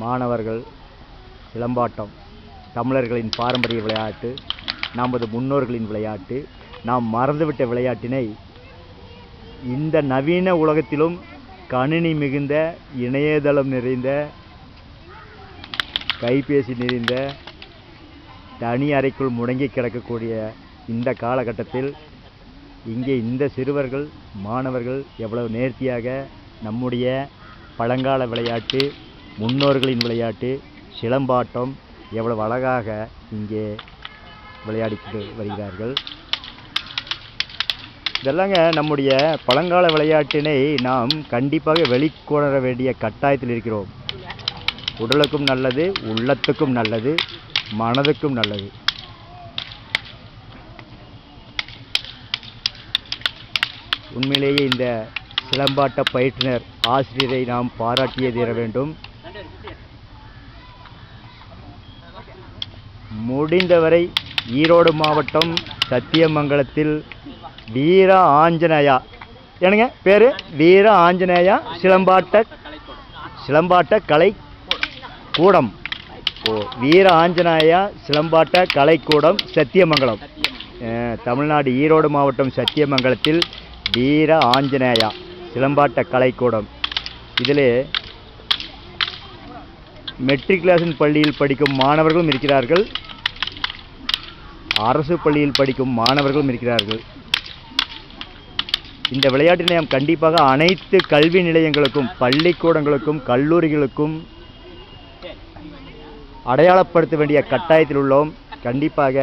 மாணவர்கள் சிலம்பாட்டம் தமிழர்களின் பாரம்பரிய விளையாட்டு நமது முன்னோர்களின் விளையாட்டு நாம் மறந்துவிட்ட விளையாட்டினை இந்த நவீன உலகத்திலும் கணினி மிகுந்த இணையதளம் நிறைந்த கைபேசி நிறைந்த தனி அறைக்குள் முடங்கி கிடக்கக்கூடிய இந்த காலகட்டத்தில் இங்கே இந்த சிறுவர்கள் மாணவர்கள் எவ்வளவு நேர்த்தியாக நம்முடைய பழங்கால விளையாட்டு முன்னோர்களின் விளையாட்டு சிலம்பாட்டம் எவ்வளவு அழகாக இங்கே விளையாடிக்கிட்டு வருகிறார்கள். இதெல்லாங்க நம்முடைய பழங்கால விளையாட்டினை நாம் கண்டிப்பாக வெளிக்கொணர வேண்டிய கட்டாயத்தில் இருக்கிறோம். உடலுக்கும் நல்லது உள்ளத்துக்கும் நல்லது. மனதுக்கும் நல்லது. உண்மையிலேயே இந்த சிலம்பாட்ட பயிற்றுனர் ஆசிரியரை நாம் பாராட்டியே தீர வேண்டும். முடிந்தவரை ஈரோடு மாவட்டம் சத்தியமங்கலத்தில் வீர ஆஞ்சநேயா. என்னங்க பேர்? வீர ஆஞ்சநேயா சிலம்பாட்ட சிலம்பாட்ட கலை கூடம். ஓ வீர ஆஞ்சநேயா சிலம்பாட்ட கலைக்கூடம் சத்தியமங்கலம். தமிழ்நாடு ஈரோடு மாவட்டம் சத்தியமங்கலத்தில் வீர ஆஞ்சநேயா சிலம்பாட்ட கலைக்கூடம். இதில் மெட்ரிகுலேஷன் பள்ளியில் படிக்கும் மாணவர்களும் இருக்கிறார்கள். அரசு பள்ளியில் படிக்கும் மாணவர்களும் இருக்கிறார்கள். இந்த விளையாட்டு நிலையம் கண்டிப்பாக அனைத்து கல்வி நிலையங்களுக்கும் பள்ளிக்கூடங்களுக்கும் கல்லூரிகளுக்கும் அடையாளப்படுத்த வேண்டிய கட்டாயத்தில் உள்ளோம். கண்டிப்பாக